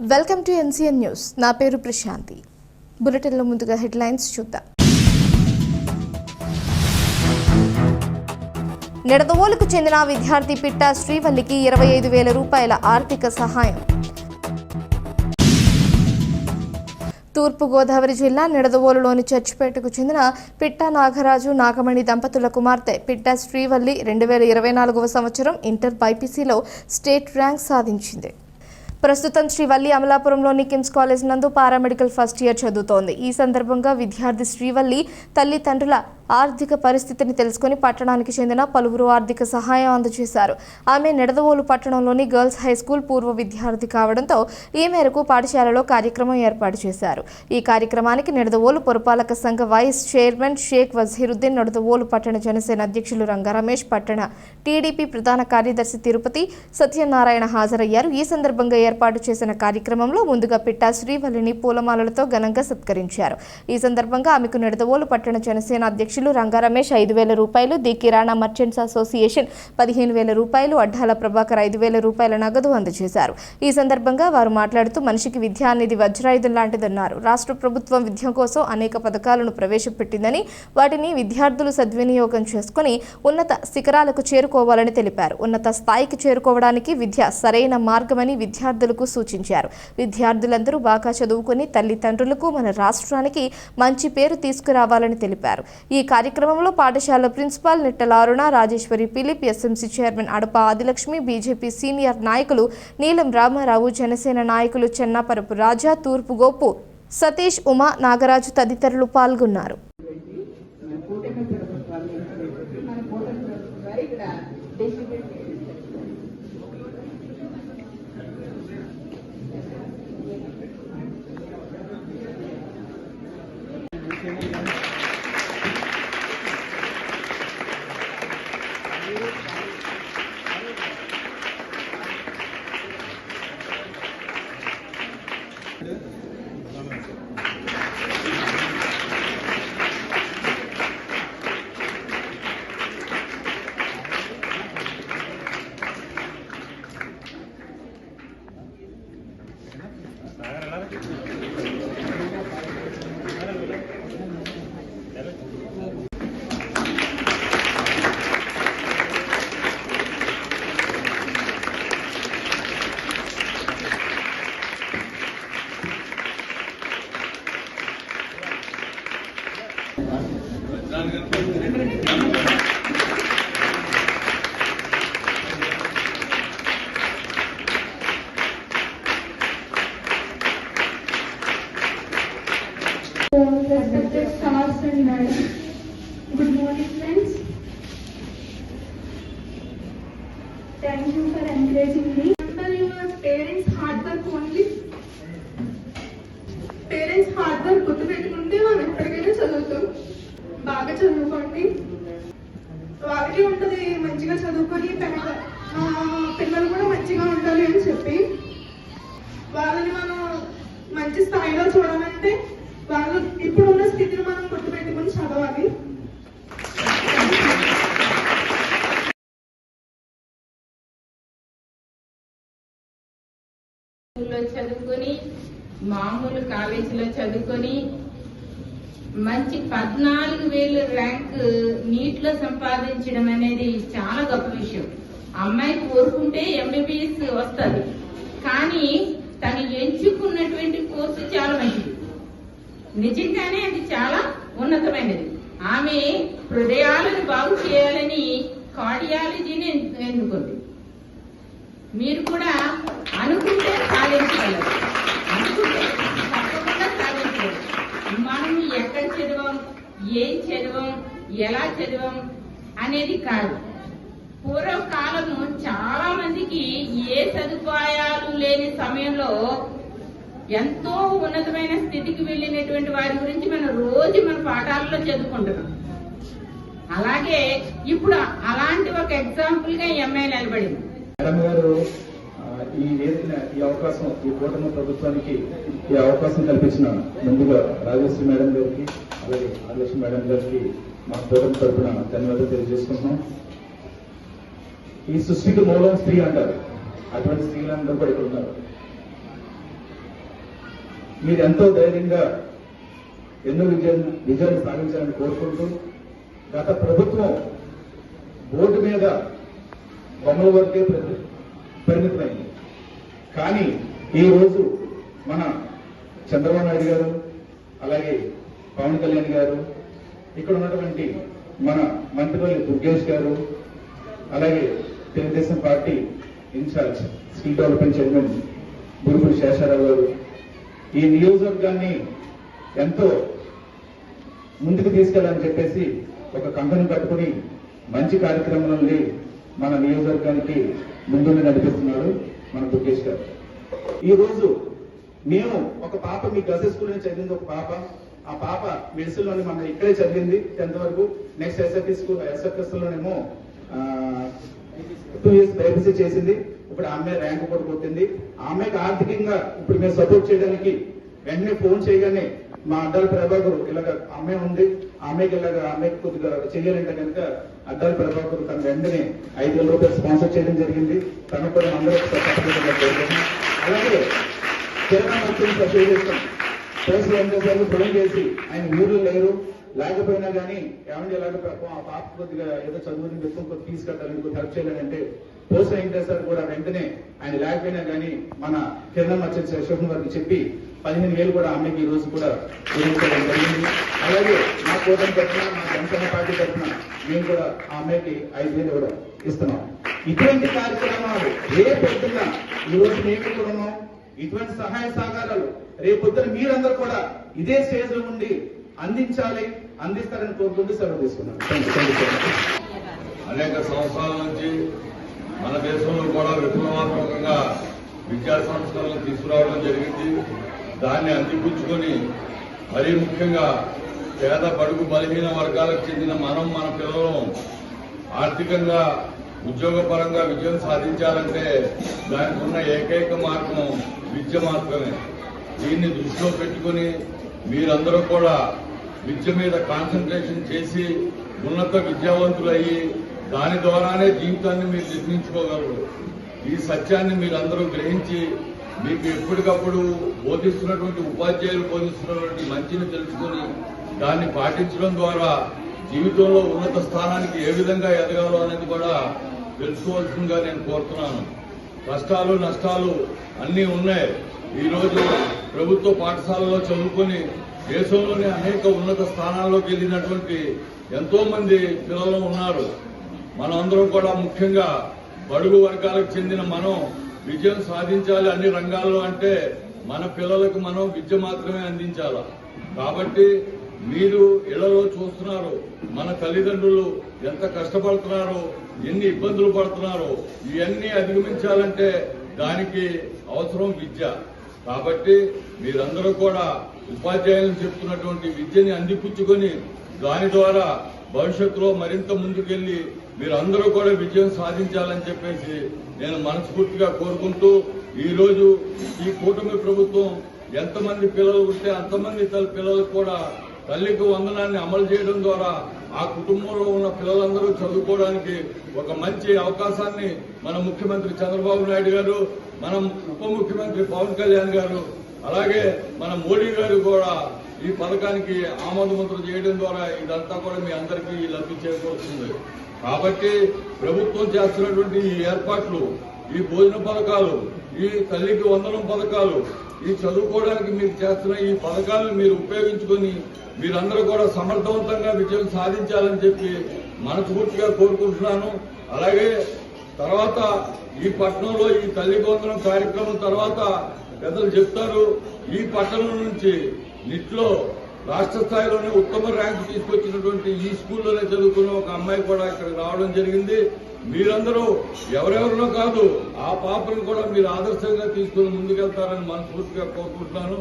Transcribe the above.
Welcome to NCN news. నా పేరు ప్రశాంతి. బులెటిన్లో ముందుగా హెడ్లైన్స్ చూద్దాం. నిడదవోలుకు చెందిన విద్యార్థి పిట్ట శ్రీవల్లికి ఇరవై ఐదు వేల రూపాయల ఆర్థిక సహాయం. తూర్పుగోదావరి జిల్లా నిడదవోలులోని చర్చిపేటకు చెందిన పిట్ట నాగరాజు నాగమణి దంపతుల కుమార్తె పిట్ట శ్రీవల్లి రెండు వేల ఇరవై నాలుగవ సంవత్సరం ఇంటర్ బైపీసీలో స్టేట్ ర్యాంక్ సాధించింది. ప్రస్తుతం శ్రీవల్లి అమలాపురంలోని కిమ్స్ కాలేజ్ నందు పారామెడికల్ ఫస్ట్ ఇయర్ చదువుతోంది. ఈ సందర్భంగా విద్యార్థి శ్రీవల్లి తల్లిదండ్రుల ఆర్థిక పరిస్థితిని తెలుసుకుని పట్టణానికి చెందిన పలువురు ఆర్థిక సహాయం అందజేశారు. ఆమె నిడదవోలు పట్టణంలోని గర్ల్స్ హై స్కూల్ పూర్వ విద్యార్థి కావడంతో ఈ మేరకు పాఠశాలలో కార్యక్రమం ఏర్పాటు చేశారు. ఈ కార్యక్రమానికి నిడదవోలు పురపాలక సంఘ వైస్ చైర్మన్ షేక్ వజీరుద్దీన్ నిడదవోలు పట్టణ జనసేన అధ్యక్షులు రంగారమేష్ పట్టణ టీడీపీ ప్రధాన కార్యదర్శి తిరుపతి సత్యనారాయణ హాజరయ్యారు. ఈ సందర్భంగా ఏర్పాటు చేసిన కార్యక్రమంలో ముందుగా పిట్టా శ్రీవల్లిని పూలమాలలతో ఘనంగా సత్కరించారు. ఈ సందర్భంగా ఆమెకు నిడదవోలు పట్టణ జనసేన అధ్యక్షులు రంగా రమేష్ ఐదు వేల రూపాయలు ది కిరాణా మర్చెంట్స్ అసోసియేషన్ పదిహేను వేల రూపాయలు అడ్డాల ప్రభాకర్ ఐదు వేల రూపాయల నగదు అందజేశారు. ఈ సందర్భంగా వారు మాట్లాడుతూ మనిషికి విద్య అనేది వజ్రాయుధం లాంటిదన్నారు. రాష్ట్ర ప్రభుత్వం విద్య కోసం అనేక పథకాలను ప్రవేశపెట్టిందని వాటిని విద్యార్థులు సద్వినియోగం చేసుకుని ఉన్నత శిఖరాలకు చేరుకోవాలని తెలిపారు. ఉన్నత స్థాయికి చేరుకోవడానికి విద్య సరైన మార్గమని విద్యార్థులకు సూచించారు. విద్యార్థులందరూ బాగా చదువుకుని తల్లిదండ్రులకు మన రాష్ట్రానికి మంచి పేరు తీసుకురావాలని తెలిపారు. ఈ కార్యక్రమంలో పాఠశాల principal Nittala Aruna Rajeswari Philip SMC chairman Adapa Adilakshmi BJP senior నాయకులు నీలం రామారావు జనసేన నాయకులు చెన్నాపరపు రాజా తూర్పు గోపు సతీష్ ఉమా నాగరాజు తదితరులు పాల్గొన్నారు. Respected stars and madam. Good morning, friends. Thank you for encouraging me. Remember your parents' hard work only. Parents hard work గుర్తు పెట్టుకుంటే మనం ఎప్పటికైనా చదువుతాం బాగా చదువుకోండి వాళ్ళకి ఉంటుంది మంచిగా చదువుకొని పెద్ద ఆ, పిల్లలు కూడా మంచిగా ఉండాలి అని చెప్పి వాళ్ళని మనం మంచి స్థాయిలో చూడాలంటే కాలేజీలో చదువుకొని మంచి పద్నాలుగు వేలు ర్యాంక్ నీట్లో సంపాదించడం అనేది చాలా గొప్ప విషయం. అమ్మాయి కోరుకుంటే ఎంబీబీఎస్ వస్తుంది. కానీ తను ఎంచుకున్నటువంటి కోర్సు చాలా మంచిది. నిజంగానే అది చాలా ఉన్నతమైనది. ఆమె హృదయాలను బాగు చేయాలని కార్డియాలజీని ఎన్నుకుంది. మీరు కూడా ఏం చదివాం ఎలా చదివాం అనేది కాదు. పూర్వకాలము చాలా మందికి ఏ సదుపాయాలు లేని సమయంలో ఎంతో ఉన్నతమైన స్థితికి వెళ్ళినటువంటి వారి గురించి మనం రోజు మన పాఠాలలో చదువుకుంటున్నాం. అలాగే ఇప్పుడు అలాంటి ఒక ఎగ్జాంపుల్గా ఎంఐ నిలబడింది. మేడం గారు ఈ వేదికన ఈ అవకాశం ఈ కూటమి ప్రభుత్వానికి ఈ అవకాశం కల్పించిన ముందుగా రాజశ్రీ మేడం గారికి అలాగే రాజశ్రీ మేడం గారికి మా కూటమి తరఫున ధన్యవాదాలు తెలియజేసుకుంటున్నాం. ఈ సృష్టికి మూలం స్త్రీ అంటారు. అటువంటి స్త్రీలందరూ కూడా ఇక్కడ ఉన్నారు. మీరు ఎంతో ధైర్యంగా ఎన్నో విజయం విజయాన్ని సాధించాలని కోరుకుంటూ గత ప్రభుత్వం బోర్డు మీద బొమ్మల వరకే పరిమితమైంది. కానీ ఈ రోజు మన చంద్రబాబు నాయుడు గారు అలాగే పవన్ కళ్యాణ్ గారు ఇక్కడ ఉన్నటువంటి మన మంత్రిపల్లి దుర్గేష్ గారు అలాగే Telugu Desam party incharge skill development chairman Gurukula Sesharao garu. ఈ నియోజకవర్గాన్ని ఎంతో ముందుకు తీసుకెళ్ళాలని చెప్పేసి ఒక కంపెనీ కట్టుకుని మంచి కార్యక్రమాలని మన నియోజకవర్గానికి ముందుండి నడిపిస్తున్నాడు మన దుర్గేష్ గారు. ఈరోజు మేము ఒక పాప మీ గర్ల్స్ స్కూల్లో చదివింది ఒక పాప. ఆ పాప మెడిసిన్లోనే మన ఇక్కడే చదివింది టెన్త్ వరకు. నెక్స్ట్ ఎస్ఎఫ్ఈ స్కూల్ ఎస్ఎఫ్ఎస్ లోనేమో టూ ఇయర్స్ బైపీసీ చేసింది. ఇప్పుడు ఆమె ర్యాంక్ కూడా కొట్టింది ఆమెకు ఆర్థికంగా ఇప్పుడు మేము సపోర్ట్ చేయడానికి వెంటనే ఫోన్ చేయగానే మా అడ్డాల ప్రభాకరు ఇలాగ అమ్మాయి ఉంది. ఆమెకి అమ్మాయికి ఆమెకి అమ్మాయికి కొద్దిగా చేయాలంటే కనుక అడ్డాల ప్రభాకర్ తన వెంటనే ఐదు వేల రూపాయలు స్పాన్సర్ చేయడం జరిగింది. తనకు కూడా అందరూ అలాగే కిరణా మంత్రి చేస్తాం. పోలీసులు ఏం ఫోన్ చేసి ఆయన ఊర్లో లేరు. లేకపోయినా కానీ ఏమంటే ఇలాగ ఆ పాప కొద్దిగా ఏదో చదువుని వ్యక్తం కొద్ది ఫీజు కట్టాలని కొద్ది హెల్ప్ చేయాలంటే పోస్ట్ వెంకటేశ్వర కూడా వెంటనే. ఆయన లేకపోయినా కానీ మన కిరణ్ మచ్చన్ అశోక్ వారికి చెప్పి పదిహేను వేలు కూడా అమ్మాయికి ఈ రోజు కూడా వినియోగించడం జరిగింది. అలాగే మా కూటమి తరఫున మా జనసేన పార్టీ తరఫున మేము కూడా ఆ అమ్మాయికి ఐదు వేలు కూడా ఇస్తున్నాం. ఇటువంటి కార్యక్రమాలు రేపొద్దున ఈ రోజు మేము కూడా ఉన్నాం. ఇటువంటి సహాయ సహకారాలు రేపొద్దున మీరందరూ కూడా ఇదే స్టేజ్లో ఉండి అందించాలి అందిస్తారని కోరుకుంటూ సెలవు తీసుకున్నాను అనేక సంవత్సరాల నుంచి మన దేశంలో కూడా విప్లవాత్మకంగా విద్యా సంస్థలను తీసుకురావడం జరిగింది. దాన్ని అందిపుచ్చుకొని మరీ ముఖ్యంగా పేద బడుగు బలహీన వర్గాలకు చెందిన మనం మన పిల్లలు ఆర్థికంగా ఉద్యోగపరంగా విజయం సాధించాలంటే దానికి ఉన్న ఏకైక మార్గం విద్య మాత్రమే. దీన్ని దృష్టిలో పెట్టుకుని మీరందరూ కూడా విద్య మీద కాన్సన్ట్రేషన్ చేసి ఉన్నత విద్యావంతులయ్యి దాని ద్వారానే జీవితాన్ని మీరు నిర్మించుకోగలరు. ఈ సత్యాన్ని మీరందరూ గ్రహించి మీకు ఎప్పటికప్పుడు బోధిస్తున్నటువంటి ఉపాధ్యాయులు బోధిస్తున్నటువంటి మంచిని తెలుసుకుని దాన్ని పాటించడం ద్వారా జీవితంలో ఉన్నత స్థానానికి ఏ విధంగా ఎదగాలో అనేది కూడా తెలుసుకోవాల్సిందిగా నేను కోరుతున్నాను. కష్టాలు నష్టాలు అన్నీ ఉన్నాయి. ఈరోజు ప్రభుత్వ పాఠశాలలో చదువుకొని దేశంలోని అనేక ఉన్నత స్థానాల్లోకి వెళ్ళినటువంటి ఎంతో మంది పిల్లలు ఉన్నారు. మనమందరం కూడా ముఖ్యంగా బడుగు వర్గాలకు చెందిన మనం విజయం సాధించాలి అన్ని రంగాల్లో అంటే మన పిల్లలకు మనం విద్య మాత్రమే అందించాలి? కాబట్టి మీరు ఇళ్ళలో చూస్తున్నారు మన తల్లిదండ్రులు ఎంత కష్టపడుతున్నారో ఎన్ని ఇబ్బందులు పడుతున్నారో ఇవన్నీ అధిగమించాలంటే దానికి అవసరం విద్య. కాబట్టి మీరందరూ కూడా ఉపాధ్యాయులు చెప్తున్నటువంటి విద్యని అందిపుచ్చుకొని దాని ద్వారా భవిష్యత్తులో మరింత ముందుకెళ్ళి మీరందరూ కూడా విజయం సాధించాలని చెప్పేసి నేను మనస్ఫూర్తిగా కోరుకుంటూ ఈరోజు ఈ కూటమి ప్రభుత్వం ఎంతమంది పిల్లలు ఉంటే అంతమంది తల్లి పిల్లలకు కూడా తల్లికి వందనాన్ని అమలు చేయడం ద్వారా ఆ కుటుంబంలో ఉన్న పిల్లలందరూ చదువుకోవడానికి ఒక మంచి అవకాశాన్ని మన ముఖ్యమంత్రి చంద్రబాబు నాయుడు గారు మనం ఉప ముఖ్యమంత్రి పవన్ కళ్యాణ్ గారు అలాగే మన మోడీ గారు కూడా ఈ పథకానికి ఆమోదముద్ర చేయడం ద్వారా ఇదంతా కూడా మీ అందరికీ లబ్ధి చేకూరుతుంది కాబట్టి ప్రభుత్వం చేస్తున్నటువంటి ఈ ఏర్పాట్లు ఈ భోజన పథకాలు ఈ తల్లికి వందనం పథకాలు ఈ చదువుకోవడానికి మీరు చేస్తున్న ఈ పథకాలను మీరు ఉపయోగించుకొని మీరందరూ కూడా సమర్థవంతంగా విజయం సాధించాలని చెప్పి మనస్ఫూర్తిగా కోరుకుంటున్నాను. అలాగే తర్వాత ఈ పట్టణంలో ఈ తల్లి వందనం కార్యక్రమం తర్వాత పెద్దలు చెప్తారు ఈ పట్టణం నుంచి నిట్లో రాష్ట్ర స్థాయిలోనే ఉత్తమ ర్యాంకు తీసుకొచ్చినటువంటి ఈ స్కూల్లోనే చదువుకున్న ఒక అమ్మాయి కూడా ఇక్కడ రావడం జరిగింది. మీరందరూ ఎవరెవరినో కాదు ఆ పాపను కూడా మీరు ఆదర్శంగా తీసుకుని ముందుకెళ్తారని మనస్ఫూర్తిగా కోరుకుంటున్నాను.